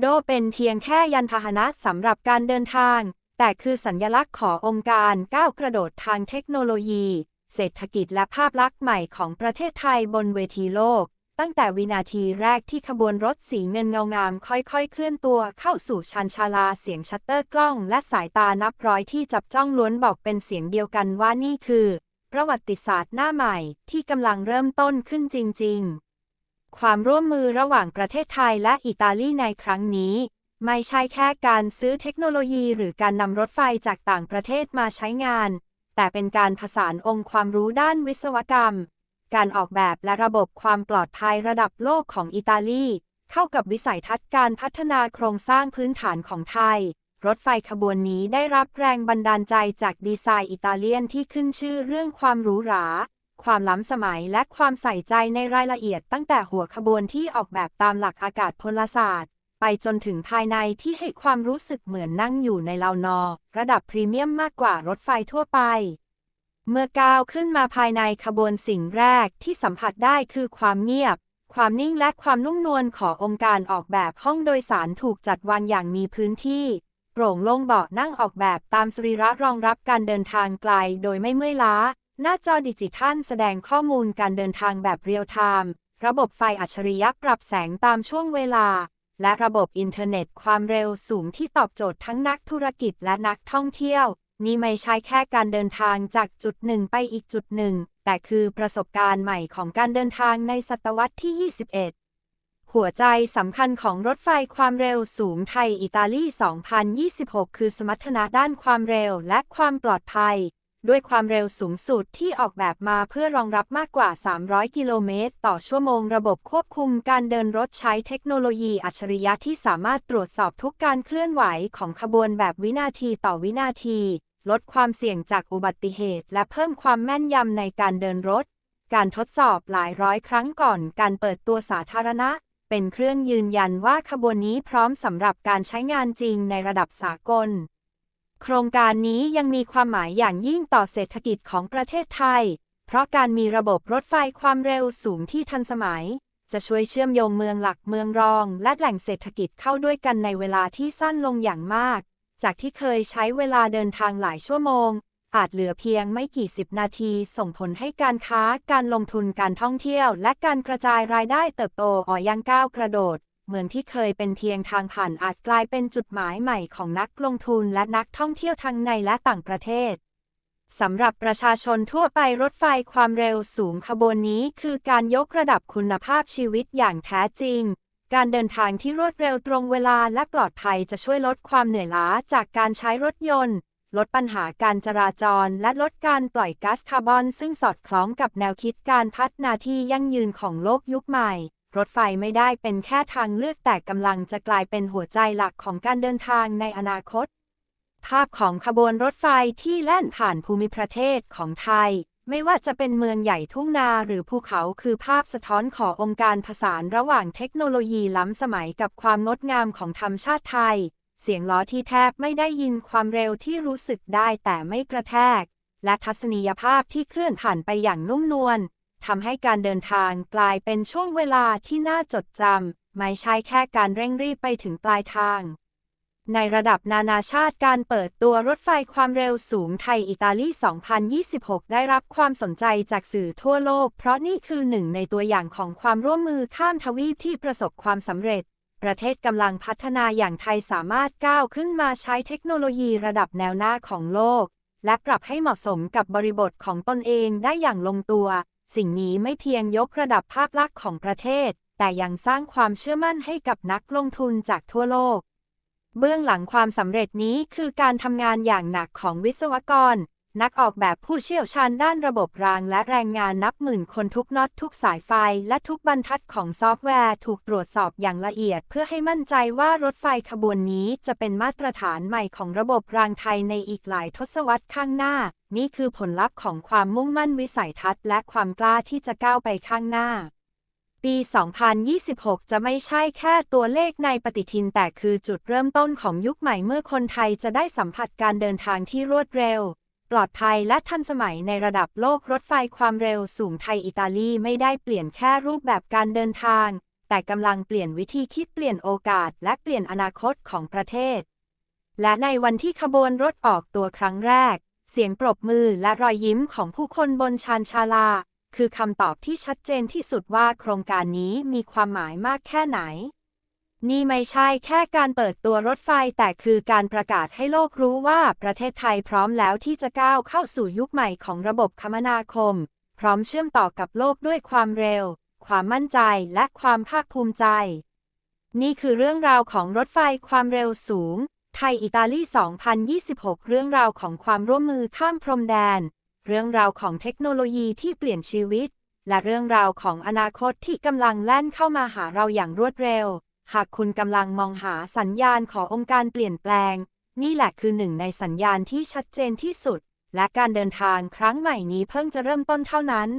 โดเป็นเพียงแค่ยานพาหนะสำหรับการเดินทาง แต่คือสัญญลักษณ์ขององค์การก้าวกระโดดทางเทคโนโลยี เศรษฐกิจและภาพลักษณ์ใหม่ของประเทศไทยบนเวทีโลก ตั้งแต่วินาทีแรกที่ขบวนรถสีเงินเงางามค่อยๆ เคลื่อนตัวเข้าสู่ชันชาลาเสียงชัตเตอร์กล้อง และสายตานับร้อยที่จับจ้องล้วนบอกเป็นเสียงเดียวกันว่านี่คือ ประวัติศาสตร์หน้าใหม่ที่กำลังเริ่มต้นขึ้นจริง ๆ ความร่วมมือระหว่างประเทศไทยและอิตาลีในครั้งนี้ ไม่ใช่แค่การซื้อเทคโนโลยีหรือการนำรถไฟจากต่างประเทศมาใช้งาน แต่เป็นการผสานองค์ความรู้ด้านวิศวกรรม การออกแบบและระบบความปลอดภัยระดับโลกของอิตาลี เข้ากับวิสัยทัศน์การพัฒนาโครงสร้างพื้นฐานของไทย รถไฟขบวนนี้ได้รับแรงบันดาลใจจากดีไซน์อิตาเลียนที่ขึ้นชื่อเรื่องความหรูหรา ความล้ำสมัยและความใส่ใจในรายละเอียดตั้งแต่หัวขบวนที่ออกแบบตามหลักอากาศพลศาสตร์ ไปจนถึงภายในที่ให้ความรู้สึกเหมือนนั่งอยู่ในลาวนอ ระดับพรีเมียมมากกว่ารถไฟทั่วไป เมื่อก้าวขึ้นมาภายในขบวนสิ่งแรกที่สัมผัสได้คือความเงียบ ความนิ่งและความนุ่มนวลขององค์การออกแบบห้องโดยสารถูกจัดวางอย่างมีพื้นที่โปร่งโล่งเบาะนั่งออกแบบตามสรีระรองรับการเดินทางไกลโดยไม่เมื่อยล้า หน้าจอดิจิทัลแสดงข้อมูลการเดินทางแบบเรียลไทม์ ระบบไฟอัจฉริยะปรับแสงตามช่วงเวลา และระบบอินเทอร์เน็ตความเร็วสูงที่ตอบโจทย์ทั้งนักธุรกิจและนักท่องเที่ยว นี่ไม่ใช่แค่การเดินทางจากจุดหนึ่งไปอีกจุดหนึ่ง แต่คือประสบการณ์ใหม่ของการเดินทางในศตวรรษที่ 21 หัวใจสำคัญของรถไฟความเร็วสูงไทยอิตาลี 2026 คือสมรรถนะด้านความเร็วและความปลอดภัย ด้วยความเร็วสูงสุดที่ออกแบบมาเพื่อรองรับมากกว่า 300 กิโลเมตร ต่อชั่วโมง ระบบควบคุมการเดินรถใช้เทคโนโลยีอัจฉริยะที่สามารถตรวจสอบทุกการเคลื่อนไหวของขบวนแบบวินาทีต่อวินาที ลดความเสี่ยงจากอุบัติเหตุ และเพิ่มความแม่นยำในการเดินรถ การทดสอบหลายร้อยครั้งก่อนการเปิดตัวสาธารณะ เป็นเครื่องยืนยันว่าขบวนนี้พร้อมสำหรับการใช้งานจริงในระดับสากล โครงการนี้ยังมีความหมายอย่างยิ่งต่อเศรษฐกิจของประเทศไทย เพราะการมีระบบรถไฟความเร็วสูงที่ทันสมัย จะช่วยเชื่อมโยงเมืองหลักเมืองรอง และแหล่งเศรษฐกิจเข้าด้วยกันในเวลาที่สั้นลงอย่างมาก จากที่เคยใช้เวลาเดินทางหลายชั่วโมง อาจเหลือเพียงไม่กี่สิบนาที ส่งผลให้การค้า การลงทุนการท่องเที่ยว และการกระจายรายได้เติบโตอ่อยังก้าวกระโดด เมืองที่เคยเป็นเพียงทางผ่านอาจกลายเป็นจุดหมายใหม่ของนักลงทุนและนักท่องเที่ยวทั้งในและต่างประเทศสำหรับประชาชนทั่วไปรถไฟความเร็วสูงขบวนนี้คือการยกระดับคุณภาพชีวิตอย่างแท้จริง การเดินทางที่รวดเร็วตรงเวลาและปลอดภัยจะช่วยลดความเหนื่อยล้าจากการใช้รถยนต์ ลดปัญหาการจราจรและลดการปล่อยก๊าซคาร์บอน ซึ่งสอดคล้องกับแนวคิดการพัฒนาที่ยั่งยืนของโลกยุคใหม่ รถไฟไม่ได้เป็นแค่ทางเลือกแต่กำลังจะกลายเป็นหัวใจหลักของการเดินทางในอนาคต ภาพของขบวนรถไฟที่แล่นผ่านภูมิประเทศของไทย ไม่ว่าจะเป็นเมืองใหญ่ทุ่งนาหรือภูเขาคือภาพสะท้อนขององค์การผสานระหว่างเทคโนโลยีล้ำสมัยกับความงดงามของธรรมชาติไทย เสียงล้อที่แทบไม่ได้ยินความเร็วที่รู้สึกได้แต่ไม่กระแทก และทัศนียภาพที่เคลื่อนผ่านไปอย่างนุ่มนวล ทำให้การเดินทางกลายเป็นช่วงเวลาที่น่าจดจำ ไม่ใช่แค่การเร่งรีบไปถึงปลายทาง ในระดับนานาชาติการเปิดตัวรถไฟความเร็วสูงไทยอิตาลี 2026 ได้รับความสนใจจากสื่อทั่วโลก เพราะนี่คือหนึ่งในตัวอย่างของความร่วมมือข้ามทวีปที่ประสบความสำเร็จ ประเทศกำลังพัฒนาอย่างไทยสามารถก้าวขึ้นมาใช้เทคโนโลยีระดับแนวหน้าของโลก และปรับให้เหมาะสมกับบริบทของตนเองได้อย่างลงตัว สิ่งนี้ไม่เพียงยกระดับภาพลักษณ์ของประเทศ แต่ยังสร้างความเชื่อมั่นให้กับนักลงทุนจากทั่วโลก เบื้องหลังความสำเร็จนี้คือการทำงานอย่างหนักของวิศวกร นักออกแบบผู้เชี่ยวชาญด้านระบบรางและแรงงานนับหมื่นคนทุกน็อตทุกสายไฟ และทุกบรรทัดของซอฟต์แวร์ถูกตรวจสอบอย่างละเอียด เพื่อให้มั่นใจว่ารถไฟขบวนนี้จะเป็นมาตรฐานใหม่ของระบบรางไทยในอีกหลายทศวรรษข้างหน้า นี่คือผลลัพธ์ของความมุ่งมั่นวิสัยทัศน์และความกล้าที่จะก้าวไปข้างหน้า ปี 2026 จะไม่ใช่แค่ตัวเลขในปฏิทินแต่คือจุดเริ่มต้นของยุคใหม่เมื่อคนไทยจะได้สัมผัสการเดินทางที่รวดเร็ว ปลอดภัยและทันสมัยในระดับโลกรถไฟความเร็วสูงไทยอิตาลีไม่ได้เปลี่ยนแค่รูปแบบการเดินทาง แต่กำลังเปลี่ยนวิธีคิดเปลี่ยนโอกาส และเปลี่ยนอนาคตของประเทศ และในวันที่ขบวนรถออกตัวครั้งแรก เสียงปรบมือและรอยยิ้มของผู้คนบนชานชาลา คือคำตอบที่ชัดเจนที่สุดว่าโครงการนี้มีความหมายมากแค่ไหน นี่ไม่ใช่แค่การเปิดตัวรถไฟแต่คือการประกาศให้โลกรู้ว่าประเทศไทยพร้อมแล้วที่จะก้าวเข้าสู่ยุคใหม่ของระบบคมนาคม พร้อมเชื่อมต่อกับโลกด้วยความเร็ว ความมั่นใจและความภาคภูมิใจ นี่คือเรื่องราวของรถไฟความเร็วสูง ไทยอิตาลี 2026 เรื่องราวของความร่วมมือข้ามพรมแดน เรื่องราวของเทคโนโลยีที่เปลี่ยนชีวิต และเรื่องราวของอนาคตที่กำลังแล่นเข้ามาหาเราอย่างรวดเร็ว หากคุณกำลังมองหาสัญญาณขององค์การเปลี่ยนแปลง นี่แหละคือหนึ่งในสัญญาณที่ชัดเจนที่สุด และการเดินทางครั้งใหม่นี้เพิ่งจะเริ่มต้นเท่านั้น